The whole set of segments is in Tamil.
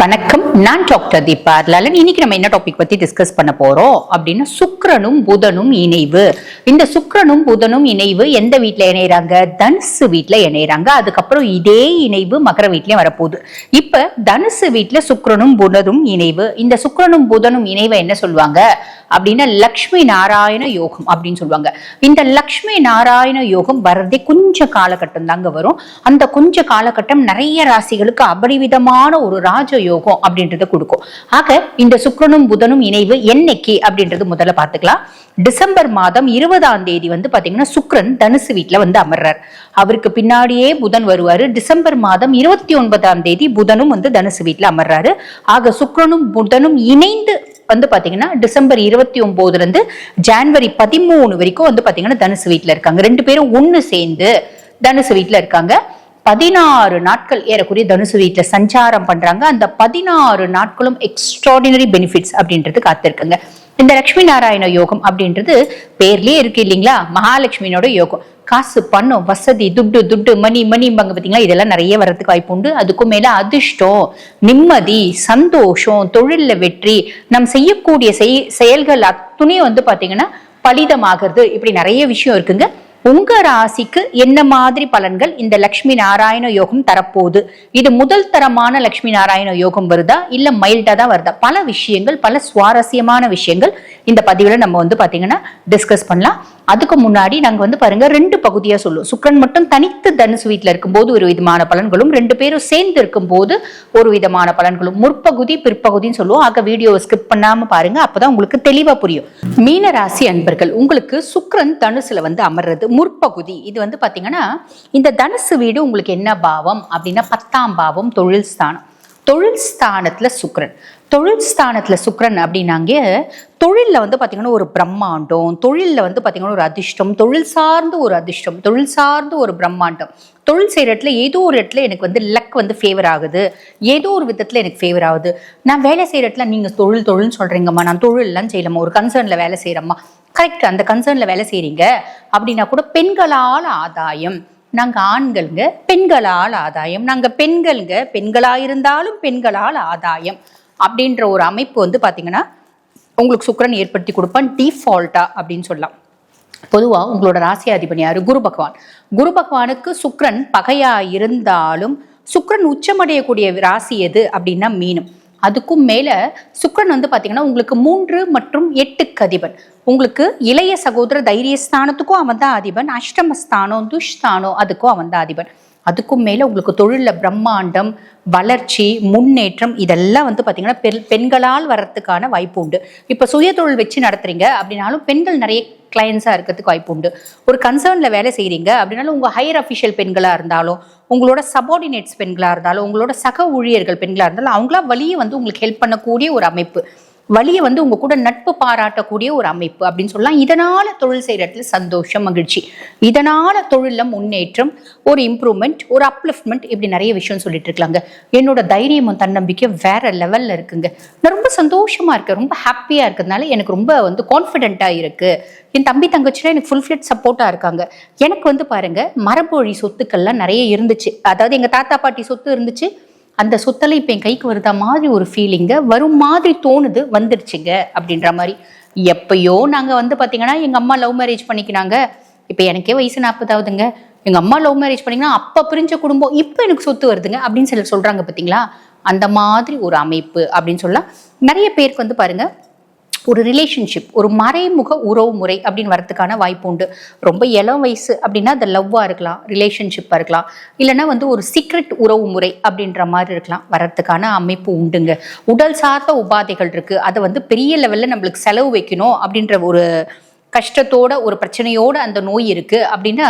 வணக்கம். நான் டாக்டர் தீபா லாலன் இன்னைக்கு நம்ம என்ன டாபிக் பத்தி டிஸ்கஸ் பண்ண போறோம்? அப்படின்னா சுக்கரனும் புதனும் இணைவு. இந்த சுக்கரனும் புதனும் இணைவு எந்த வீட்ல இணையறாங்க? தனுசு வீட்ல இணையறாங்க. அதுக்கப்புறம் இதே இணைவு மகர வீட்லயும் வரப்போகுது. இப்ப தனுசு வீட்ல சுக்கரனும் புதனும் இணைவு. இந்த சுக்கரனும் புதனும் இணைவை என்ன சொல்லுவாங்க? அப்படின்னா லக்ஷ்மி நாராயண யோகம் அப்படின்னு சொல்லுவாங்க. இந்த லக்ஷ்மி நாராயண யோகம் வர்றதே கொஞ்சம் காலகட்டம் தாங்க வரும். அந்த கொஞ்ச காலகட்டம் நிறைய ராசிகளுக்கு அபரிவிதமான ஒரு ராஜ யோகம் அப்படின்றத கொடுக்கும். ஆக இந்த சுக்கரனும் புதனும் இணைவு என்னைக்கு அப்படின்றது முதல்ல பார்த்துக்கலாம். டிசம்பர் மாதம் இருபதாம் தேதி வந்து பாத்தீங்கன்னா சுக்ரன் தனுசு வீட்டுல வந்து அமர்றார். அவருக்கு பின்னாடியே புதன் வருவாரு. டிசம்பர் மாதம் இருபத்தி ஒன்பதாம் தேதி புதனும் வந்து தனுசு வீட்டுல அமர்றாரு. ஆக சுக்ரனும் புதனும் இணைந்து வந்து பாத்தீங்கன்னா டிசம்பர் இருபத்தி ஒன்பதுல இருந்து ஜான்வரி பதிமூணு வரைக்கும் வந்து பாத்தீங்கன்னா தனுசு வீட்டுல இருக்காங்க. ரெண்டு பேரும் ஒண்ணு சேர்ந்து தனுசு வீட்டுல இருக்காங்க. பதினாறு நாட்கள் ஏறக்குறைய தனுசு வீட்டில் சஞ்சாரம் பண்றாங்க. அந்த பதினாறு நாட்களும் எக்ஸ்ட்ராடினரி பெனிஃபிட்ஸ் அப்படின்றது காத்திருக்குங்க. இந்த லட்சுமி நாராயண யோகம் அப்படின்றது பேர்லயே இருக்கு இல்லைங்களா? மகாலட்சுமியோட யோகம். காசு பணம் வசதி துட்டு துட்டு மணி மணிம்பாங்க பார்த்தீங்களா இதெல்லாம் நிறைய வர்றதுக்கு வாய்ப்பு உண்டு. அதுக்கும் மேல அதிர்ஷ்டம் நிம்மதி சந்தோஷம் தொழிலில் வெற்றி நம் செய்யக்கூடிய செய் செயல்கள் அத்துணையும் வந்து பாத்தீங்கன்னா பலிதமாகிறது. இப்படி நிறைய விஷயம் இருக்குங்க. உங்க ராசிக்கு என்ன மாதிரி பலன்கள் இந்த லக்ஷ்மி நாராயண யோகம் தரப்போகுது? இது முதல் தரமான லக்ஷ்மி நாராயண யோகம் வருதா? இல்ல மைல்டா தான் வருதா? பல விஷயங்கள் பல சுவாரஸ்யமான விஷயங்கள் இந்த பதிவுல நம்ம வந்து பாத்தீங்கன்னா டிஸ்கஸ் பண்ணலாம். அதுக்கு முன்னாடி நாங்க வந்து பாருங்க ரெண்டு பகுதியா சொல்லுவோம். சுக்கரன் மட்டும் தனித்து தனுசு வீட்டுல இருக்கும்போது ஒரு விதமான பலன்களும் ரெண்டு பேரும் சேர்ந்து இருக்கும்போது ஒரு விதமான பலன்களும். முற்பகுதி பிற்பகுதின்னு சொல்லுவோம். ஆக வீடியோவை ஸ்கிப் பண்ணாம பாருங்க அப்பதான் உங்களுக்கு தெளிவா புரியும். மீன ராசி அன்பர்கள் உங்களுக்கு சுக்கரன் தனுசுல வந்து அமர்றது முற்பகுதி. இது வந்து பாத்தீங்கன்னா இந்த தனுசு வீடு உங்களுக்கு என்ன பாவம்? அப்படின்னா பத்தாம் பாவம் தொழில் ஸ்தானம். தொழில் ஸ்தானத்துல சுக்ரன் தொழில் ஸ்தானத்துல சுக்ரன் அப்படின்னாங்க தொழிலில் வந்து பாத்தீங்கன்னா ஒரு பிரம்மாண்டம் தொழில்ல வந்து பாத்தீங்கன்னா ஒரு அதிர்ஷ்டம் தொழில் சார்ந்து ஒரு அதிர்ஷ்டம் தொழில் சார்ந்து ஒரு பிரம்மாண்டம். தொழில் செய்யற இடத்துல ஏதோ ஒரு இடத்துல எனக்கு வந்து லக் வந்து ஃபேவர் ஆகுது. ஏதோ ஒரு விதத்துல எனக்கு ஃபேவர் ஆகுது. நான் வேலை செய்கிற இடத்துல நீங்க தொழில் தொழில்னு சொல்றீங்கம்மா. நான் தொழில்லாம் செய்யலாமா ஒரு கன்சர்ன்ல வேலை செய்யறேம்மா கரெக்ட் அந்த கன்சர்ன்ல வேலை செய்கிறீங்க அப்படின்னா கூட பெண்களால் ஆதாயம். நாங்கள் ஆண்களுங்க பெண்களால் ஆதாயம். நாங்கள் பெண்களுங்க பெண்களாக இருந்தாலும் பெண்களால் ஆதாயம். அப்படின்ற ஒரு அமைப்பு வந்து பார்த்தீங்கன்னா உங்களுக்கு சுக்கரன் ஏற்படுத்தி கொடுப்பான். டிஃபால்ட்டா அப்படின்னு சொல்லலாம். பொதுவாக உங்களோட ராசி அதிபதி யாரு? குரு பகவான். குரு பகவானுக்கு சுக்கரன் பகையா இருந்தாலும் சுக்கரன் உச்சமடையக்கூடிய ராசி எது அப்படின்னா மீனம். அதுக்கும் மேல சுக்கரன் வந்து பாத்தீங்கன்னா உங்களுக்கு மூன்று மற்றும் எட்டுக்கு அதிபன். உங்களுக்கு இளைய சகோதர தைரியஸ்தானத்துக்கும் அவன் தான் அதிபன். அஷ்டமஸ்தானம் துஷ்தானம் அதுக்கும் அவன் தான் அதிபன். அதுக்கும் மேலே உங்களுக்கு தொழிலில் பிரம்மாண்டம் வளர்ச்சி முன்னேற்றம் இதெல்லாம் வந்து பார்த்தீங்கன்னா பெண் பெண்களால் வர்றதுக்கான வாய்ப்பு உண்டு. இப்போ சுய தொழில் வச்சு நடத்துறீங்க அப்படின்னாலும் பெண்கள் நிறைய கிளையன்ஸாக இருக்கிறதுக்கு வாய்ப்பு உண்டு. ஒரு கன்சர்னில் வேலை செய்கிறீங்க அப்படின்னாலும் உங்கள் ஹையர் அஃபிஷியல் பெண்களாக இருந்தாலும் உங்களோட சபார்டினேட்ஸ் பெண்களாக இருந்தாலும் உங்களோட சக ஊழியர்கள் பெண்களாக இருந்தாலும் அவங்களா வழியே வந்து உங்களுக்கு ஹெல்ப் பண்ணக்கூடிய ஒரு அமைப்பு. வழியை வந்து உங்க கூட நட்பு பாராட்டக்கூடிய ஒரு அமைப்பு அப்படின்னு சொல்லலாம். இதனால தொழில் செய்யற இடத்துல சந்தோஷம் மகிழ்ச்சி. இதனால தொழில முன்னேற்றம் ஒரு இம்ப்ரூவ்மெண்ட் ஒரு அப்லிஃப்ட்மெண்ட் இப்படி நிறைய விஷயம் சொல்லிட்டு இருக்கலாங்க என்னோட தைரியமும் தன்னம்பிக்கை வேற லெவல்ல இருக்குங்க. நான் ரொம்ப சந்தோஷமா இருக்கேன். ரொம்ப ஹாப்பியா இருக்கிறதுனால எனக்கு ரொம்ப வந்து கான்ஃபிடென்ட்டா இருக்கு. என் தம்பி தங்கச்சியில எனக்கு ஃபுல் ஃபிளட் சப்போர்ட்டா இருக்காங்க. எனக்கு வந்து பாருங்க மரபொழி சொத்துக்கள்லாம் நிறைய இருந்துச்சு. அதாவது எங்க தாத்தா பாட்டி சொத்து இருந்துச்சு. அந்த சுத்தலை இப்போ என் கைக்கு வருதா மாதிரி ஒரு ஃபீலிங்க வரும் மாதிரி தோணுது வந்துடுச்சுங்க அப்படின்ற மாதிரி. எப்பயோ நாங்கள் வந்து பார்த்தீங்கன்னா எங்கள் அம்மா லவ் மேரேஜ் பண்ணிக்கினாங்க. இப்போ எனக்கே வயசு நாற்பதாவதுங்க. எங்கள் அம்மா லவ் மேரேஜ் பண்ணிங்கன்னா அப்போ பிரிஞ்ச குடும்பம் இப்போ எனக்கு சொத்து வருதுங்க அப்படின்னு சொல்லி சொல்கிறாங்க பார்த்தீங்களா அந்த மாதிரி ஒரு அமைப்பு அப்படின்னு சொல்லலாம். நிறைய பேருக்கு வந்து பாருங்கள் ஒரு ரிலேஷன்ஷிப் ஒரு மறைமுக உறவு முறை அப்படின்னு வரதுக்கான வாய்ப்பு உண்டு. ரொம்ப இளம் வயசு அப்படின்னா அது லவ்வாக இருக்கலாம் ரிலேஷன்ஷிப்பாக இருக்கலாம். இல்லைன்னா வந்து ஒரு சீக்ரெட் உறவு முறை அப்படின்ற மாதிரி இருக்கலாம். வரத்துக்கான அமைப்பு உண்டுங்க. உடல் சார்ந்த உபாதைகள் இருக்குது அதை வந்து பெரிய லெவலில் நம்மளுக்கு செலவு வைக்கணும் அப்படின்ற ஒரு கஷ்டத்தோட ஒரு பிரச்சனையோட அந்த நோய் இருக்கு. அப்படின்னா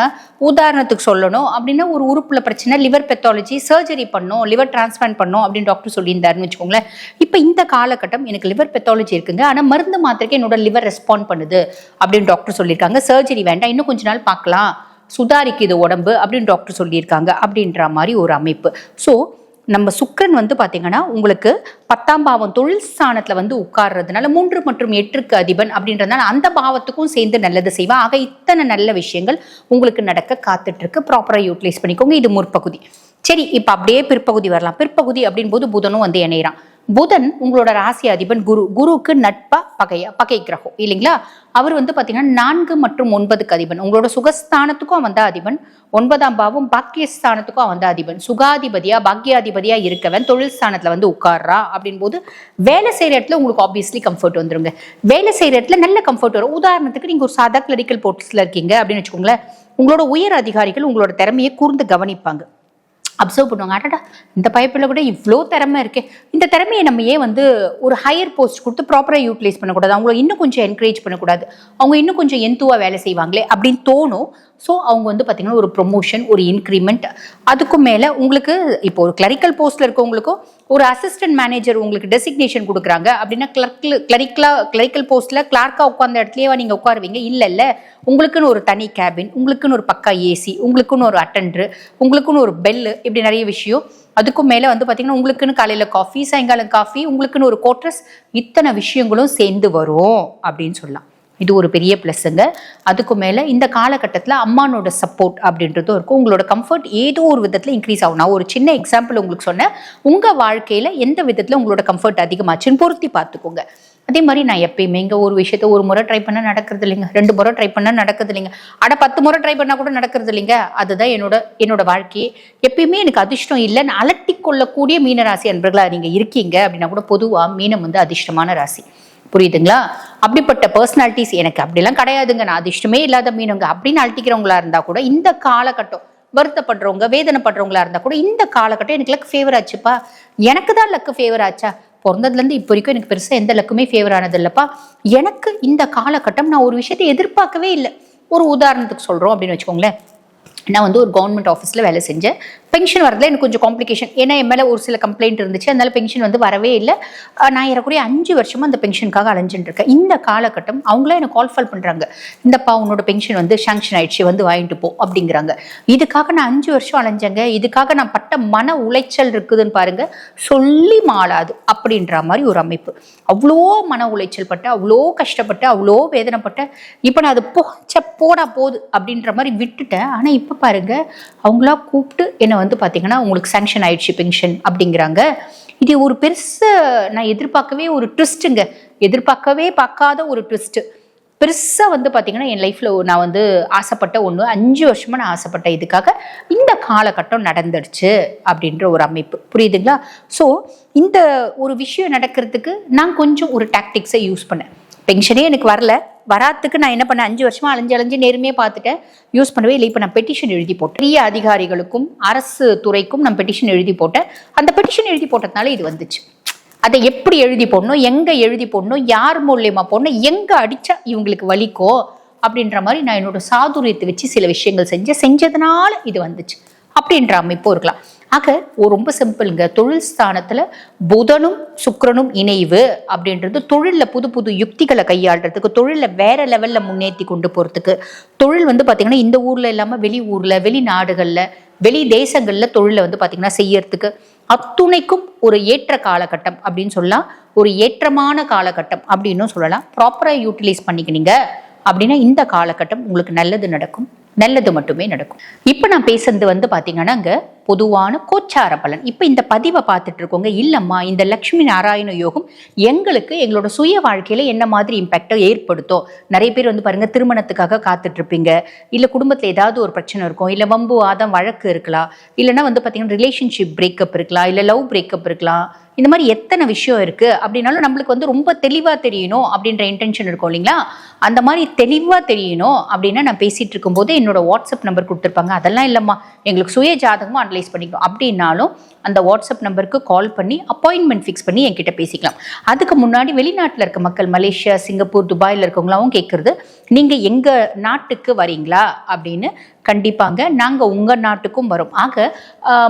உதாரணத்துக்கு சொல்லணும். அப்படின்னா ஒரு உறுப்புல பிரச்சனை லிவர் பெத்தாலஜி சர்ஜரி பண்ணோம் லிவர் டிரான்ஸ்பிளான்ட் பண்ணோம் அப்படின்னு டாக்டர் சொல்லியிருந்தாருன்னு வச்சுக்கோங்களேன். இப்போ இந்த காலகட்டம் எனக்கு லிவர் பெத்தாலஜி இருக்குங்க. ஆனால் மருந்து மாத்திரைக்கு என்னோட லிவர் ரெஸ்பாண்ட் பண்ணுது அப்படின்னு டாக்டர் சொல்லியிருக்காங்க. சர்ஜரி வேண்டாம். இன்னும் கொஞ்ச நாள் பார்க்கலாம். சுதாரிக்குது உடம்பு அப்படின்னு டாக்டர் சொல்லியிருக்காங்க அப்படின்ற மாதிரி ஒரு அமைப்பு. ஸோ நம்ம சுக்கரன் வந்து பார்த்தீங்கன்னா உங்களுக்கு பத்தாம் பாவம் தொழில் ஸ்தானத்தில் வந்து உட்கார்றதுனால மூன்று மற்றும் எட்டுக்கு அதிபன் அப்படின்றதுனால அந்த பாவத்துக்கும் சேர்ந்து நல்லது செய்வா. ஆக இத்தனை நல்ல விஷயங்கள் உங்களுக்கு நடக்க காத்துட்டு இருக்கு ப்ராப்பரா யூட்டிலைஸ் பண்ணிக்கோங்க. இது முற்பகுதி. சரி இப்போ அப்படியே பிற்பகுதி வரலாம். பிற்பகுதி அப்படின் போது புதனும் வந்து இணையிறான். புதன் உங்களோட ராசி அதிபன் குரு குருவுக்கு நட்பா பகையா பகை கிரகம் இல்லைங்களா? அவர் வந்து பாத்தீங்கன்னா நான்கு மற்றும் ஒன்பதுக்கு அதிபன். உங்களோட சுகஸ்தானத்துக்கும் அவன் தான் அதிபன். ஒன்பதாம் பாவம் பாக்கியஸ்தானத்துக்கும் அவன் தான் அதிபன். சுகாதிபதியா பாக்கியாதிபதியா இருக்கவன் தொழில் ஸ்தானத்துல வந்து உட்கார்றா அப்படின் போது வேலை செய்யற இடத்துல உங்களுக்கு ஆப்வியஸ்லி கம்ஃபர்ட் வந்துருங்க. வேலை செய்யற இடத்துல நல்ல கம்ஃபர்ட் வரும். உதாரணத்துக்கு நீங்க ஒரு சாதா கிளரிக்கல் போர்ட்ஸ்ல இருக்கீங்க அப்படின்னு வச்சுக்கோங்களேன். உங்களோட உயர் அதிகாரிகள் உங்களோட திறமையை கூர்ந்து கவனிப்பாங்க. அப்சர்வ் பண்ணுவாங்க. அடடா இந்த பைப்பில் கூட இவ்வளோ திறமை இருக்கே. இந்த திறமையை நம்ம ஏன் வந்து ஒரு ஹையர் போஸ்ட் கொடுத்து ப்ராப்பராக யூட்டிலைஸ் பண்ணக்கூடாது? அவங்கள இன்னும் கொஞ்சம் என்கரேஜ் பண்ணக்கூடாது. அவங்க இன்னும் கொஞ்சம் எந்துவாக வேலை செய்வாங்களே அப்படின்னு தோணும். ஸோ அவங்க வந்து பார்த்தீங்கன்னா ஒரு ப்ரொமோஷன் ஒரு இன்க்ரிமெண்ட் அதுக்கும் மேலே உங்களுக்கு இப்போ ஒரு கிளரிக்கல் போஸ்ட்டில் இருக்கவங்களுக்கும் ஒரு அசிஸ்டன்ட் மேனேஜர் உங்களுக்கு டெசிக்னேஷன் கொடுக்குறாங்க அப்படின்னா கிளர்க்கில் கிளரிக்கலாக கிளரிக்கல் போஸ்ட்டில் கிளார்க்காக உட்காந்த இடத்துலையே நீங்கள் உட்காருவீங்க? இல்லை இல்லை. உங்களுக்குன்னு ஒரு தனி கேபின் உங்களுக்குன்னு ஒரு பக்கா ஏசி உங்களுக்குன்னு ஒரு அட்டன்ட்ரு உங்களுக்குன்னு ஒரு பெல்லு இப்படி நிறைய விஷயம். அதுக்கும் மேலே வந்து பார்த்தீங்கன்னா உங்களுக்குன்னு காலையில் காஃபி சாயங்காலம் காஃபி உங்களுக்குன்னு ஒரு கோட்ரஸ் இத்தனை விஷயங்களும் சேர்ந்து வரும் அப்படின்னு சொல்லலாம். இது ஒரு பெரிய ப்ளஸ்ஸுங்க அதுக்கு மேலே இந்த காலகட்டத்தில் அம்மானோட சப்போர்ட் அப்படின்றதும் இருக்கும். உங்களோட கம்ஃபர்ட் ஏதோ ஒரு விதத்தில் இன்க்ரீஸ் ஆகும். நான் ஒரு சின்ன எக்ஸாம்பிள் உங்களுக்கு சொன்னேன். உங்கள் வாழ்க்கையில் எந்த விதத்தில் உங்களோட கம்ஃபர்ட் அதிகமாச்சுன்னு பொருத்தி பார்த்துக்கோங்க. அதே மாதிரி நான் எப்பயுமே இங்கே ஒரு விஷயத்த ஒரு முறை ட்ரை பண்ணால் நடக்கிறது இல்லைங்க. ரெண்டு முறை ட்ரை பண்ணால் நடக்கிறது இல்லைங்க. அட பத்து முறை ட்ரை பண்ணால் கூட நடக்கிறது இல்லைங்க. அதுதான் என்னோட என்னோட வாழ்க்கையே எப்பயுமே எனக்கு அதிர்ஷ்டம் இல்லைன்னு அலட்டி கொள்ளக்கூடிய மீனராசி அன்பர்களாக நீங்கள் இருக்கீங்க அப்படின்னா கூட பொதுவாக மீனம் வந்து அதிர்ஷ்டமான ராசி. புரியுதுங்களா? அப்படிப்பட்ட பர்சனாலிட்டிஸ் எனக்கு அப்படிலாம் கிடையாதுங்க. நான் அதிர்ஷ்டமே இல்லாத மீனுங்க. அப்படின்னு அழட்டிக்கிறவங்களா இருந்தால் கூட இந்த காலகட்டம் வருத்தப்படுறவங்க வேதனைப்படுறவங்களா இருந்தால் கூட இந்த காலகட்டம் எனக்கு லக் ஃபேவர் ஆச்சுப்பா. எனக்கு தான் லக்கு ஃபேவர் ஆச்சா? பிறந்ததுலேருந்து இப்போ வரைக்கும் எனக்கு பெருசாக எந்த லக்குமே ஃபேவர் ஆனது இல்லைப்பா எனக்கு இந்த காலகட்டம் நான் ஒரு விஷயத்தை எதிர்பார்க்கவே இல்லை. ஒரு உதாரணத்துக்கு சொல்கிறோம் அப்படின்னு வச்சுக்கோங்களேன். நான் வந்து ஒரு கவர்மெண்ட் ஆஃபீஸில் வேலை செஞ்சேன். பென்ஷன் வரதுல எனக்கு கொஞ்சம் காம்ப்ளிகேஷன் ஏன்னா என் மேலே ஒரு சில கம்ப்ளைண்ட் இருந்துச்சு. அதனால பென்ஷன் வந்து வரவே இல்லை. நான் ஏறக்குறைய அஞ்சு வருஷமாக அந்த பென்ஷனுக்காக அலைஞ்சுட்டு இருக்கேன். இந்த காலகட்டம் அவங்களே எனக்கு கால் ஃபால் பண்ணுறாங்க இந்தப்பா உன்னோட பென்ஷன் வந்து சாங்ஷன் ஆயிடுச்சு. வந்து வாங்கிட்டு போ அப்படிங்கிறாங்க. இதுக்காக நான் அஞ்சு வருஷம் அலைஞ்சேங்க. இதுக்காக நான் பட்ட மன உளைச்சல் இருக்குதுன்னு பாருங்க. சொல்லி மாளாது அப்படின்ற மாதிரி ஒரு அமைப்பு. அவ்வளோ மன உளைச்சல் பட்டு அவ்வளோ கஷ்டப்பட்டு அவ்வளோ வேதனைப்பட்டேன் இப்போ நான் அது போச்ச போடா போகுது அப்படின்ற மாதிரி விட்டுட்டேன். ஆனால் இப்போ பாருங்க. அவங்களா கூப்பிட்டு என்னை வந்து பார்த்தீங்கன்னா உங்களுக்கு சேங்ஷன் ஆயிடுச்சு பென்ஷன் அப்படிங்கிறாங்க. இது ஒரு பெருசு நான் எதிர்பார்க்கவே ஒரு ட்விஸ்ட்டுங்க எதிர்பார்க்கவே பார்க்காத ஒரு ட்விஸ்ட்டு பெருசாக வந்து பார்த்தீங்கன்னா என் லைஃப்பில் நான் வந்து ஆசைப்பட்ட ஒன்று அஞ்சு வருஷமாக நான் ஆசைப்பட்ட இதுக்காக இந்த காலகட்டம் நடந்துடுச்சு அப்படின்ற ஒரு அமைப்பு. புரியுதுங்களா? ஸோ இந்த ஒரு விஷயம் நடக்கிறதுக்கு நான் கொஞ்சம் ஒரு டாக்டிக்ஸை யூஸ் பண்ணேன். பென்ஷனே எனக்கு வரல. வராத்துக்கு நான் என்ன பண்ணேன்? அஞ்சு வருஷமா அலைஞ்சு அலைஞ்சு நேர்மையாக பார்த்துட்டேன். யூஸ் பண்ணவே இல்லை. இப்போ நான் பெட்டிஷன் எழுதி போட்டேன். பெரிய அதிகாரிகளுக்கும் அரசு துறைக்கும் நான் பெட்டிஷன் எழுதி போட்டேன். அந்த பெட்டிஷன் எழுதி போட்டதுனால இது வந்துச்சு. அதை எப்படி எழுதி போடணும்? எங்கே எழுதி போடணும்? யார் மூலியமா போடணும்? எங்கே அடித்தா இவங்களுக்கு வலிக்கோ? அப்படின்ற மாதிரி நான் என்னோட சாதுரியத்தை வச்சு சில விஷயங்கள் செஞ்சேன். செஞ்சதுனால இது வந்துச்சு. அப்படின்ற அமைப்பும் இருக்கலாம். ஆக ரொம்ப சிம்பிளுங்க. தொழில் ஸ்தானத்துல புதனும் சுக்கரனும் இணைவு அப்படின்றது தொழில்ல புது புது யுக்திகளை கையாளுறதுக்கு தொழிலில் வேற லெவல்ல முன்னேற்றி கொண்டு போறதுக்கு. தொழில் வந்து பாத்தீங்கன்னா இந்த ஊர்ல இல்லாம வெளி ஊர்ல வெளிநாடுகளில் வெளி தேசங்கள்ல தொழிலை வந்து பாத்தீங்கன்னா செய்யறதுக்கு அத்துணைக்கும் ஒரு ஏற்ற காலகட்டம் அப்படின்னு சொல்லலாம். ஒரு ஏற்றமான காலகட்டம் அப்படின்னும் சொல்லலாம். ப்ராப்பரா யூட்டிலைஸ் பண்ணிக்கினீங்க அப்படின்னா இந்த காலகட்டம் உங்களுக்கு நல்லது நடக்கும். நல்லது மட்டுமே நடக்கும். இப்போ நான் பேசுறது வந்து பார்த்தீங்கன்னா அங்கே பொதுவான கோச்சார பலன். இப்போ இந்த பதிவை பார்த்துட்டு இருக்கோங்க. இல்லைம்மா இந்த லக்ஷ்மி நாராயண யோகம் எங்களுக்கு எங்களோட சுய வாழ்க்கையில் என்ன மாதிரி இம்பேக்டை ஏற்படுத்தும்? நிறைய பேர் வந்து பாருங்கள் திருமணத்துக்காக காத்துட்டு இருப்பீங்க. இல்லை குடும்பத்தில் ஏதாவது ஒரு பிரச்சனை இருக்கும். இல்லை வம்பு வாதம் வழக்கு இருக்கலாம். இல்லைன்னா வந்து பார்த்தீங்கன்னா ரிலேஷன்ஷிப் பிரேக்கப் இருக்கலாம். இல்லை லவ் பிரேக்கப் இருக்கலாம். இந்த மாதிரி எத்தனை விஷயம் இருக்கு? அப்படின்னாலும் நம்மளுக்கு வந்து ரொம்ப தெளிவாக தெரியணும் அப்படின்ற இன்டென்ஷன் இருக்கும் இல்லைங்களா? அந்த மாதிரி தெளிவாக தெரியணும் அப்படின்னா நான் பேசிட்டு இருக்கும்போது என்னோட வாட்ஸ்அப் நம்பர் கொடுத்துருப்பாங்க. அதெல்லாம் இல்லைம்மா. எங்களுக்கு சுய ஜாதகமும் அனலைஸ் பண்ணிக்கணும் அப்படின்னாலும் அந்த வாட்ஸ்அப் நம்பருக்கு கால் பண்ணி அப்பாயின்மெண்ட் ஃபிக்ஸ் பண்ணி என்கிட்ட பேசிக்கலாம். அதுக்கு முன்னாடி வெளிநாட்டில் இருக்க மக்கள் மலேசியா சிங்கப்பூர் துபாயில் இருக்கவங்களாவும் கேட்குறது நீங்கள் எங்கள் நாட்டுக்கு வரீங்களா? அப்படின்னு கண்டிப்பாங்க நாங்கள் உங்கள் நாட்டுக்கும் வரோம். ஆக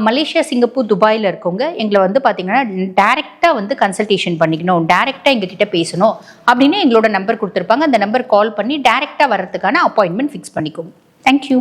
மலேசியா சிங்கப்பூர் துபாயில் இருக்கவங்க எங்களை வந்து பார்த்தீங்கன்னா டேரெக்டாக வந்து கன்சல்டேஷன் பண்ணிக்கணும் டைரெக்டாக எங்ககிட்ட பேசணும் அப்படின்னு எங்களோட நம்பர் கொடுத்துருப்பாங்க. அந்த நம்பர் கால் பண்ணி டேரெக்டாக வர்றதுக்கான அப்பாயின்மெண்ட் ஃபிக்ஸ் பண்ணிக்கோங்க. தேங்க்யூ